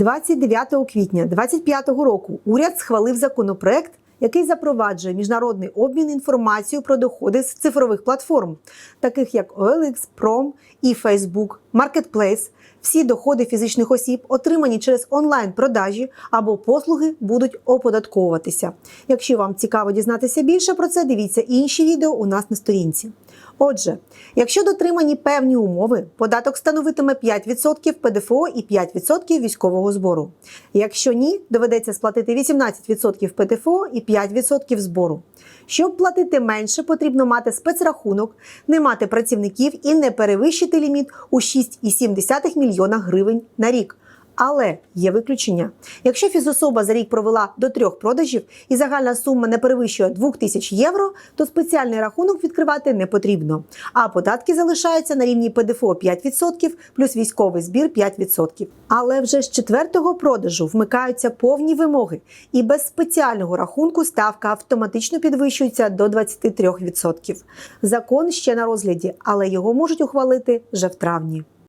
29 квітня 2025 року уряд схвалив законопроект, який запроваджує міжнародний обмін інформацією про доходи з цифрових платформ, таких як OLX, Prom і Facebook, Marketplace. Всі доходи фізичних осіб, отримані через онлайн-продажі або послуги, будуть оподатковуватися. Якщо вам цікаво дізнатися більше про це, дивіться інші відео у нас на сторінці. Отже, якщо дотримані певні умови, податок становитиме 5% ПДФО і 5% військового збору. Якщо ні, доведеться сплатити 18% ПДФО і 5% збору. Щоб платити менше, потрібно мати спецрахунок, не мати працівників і не перевищити ліміт у 6,7 мільйона гривень на рік. Але є виключення. Якщо фізособа за рік провела до трьох продажів і загальна сума не перевищує 2000 євро, то спеціальний рахунок відкривати не потрібно. А податки залишаються на рівні ПДФО 5% плюс військовий збір 5%. Але вже з четвертого продажу вмикаються повні вимоги, і без спеціального рахунку ставка автоматично підвищується до 23%. Закон ще на розгляді, але його можуть ухвалити вже в травні.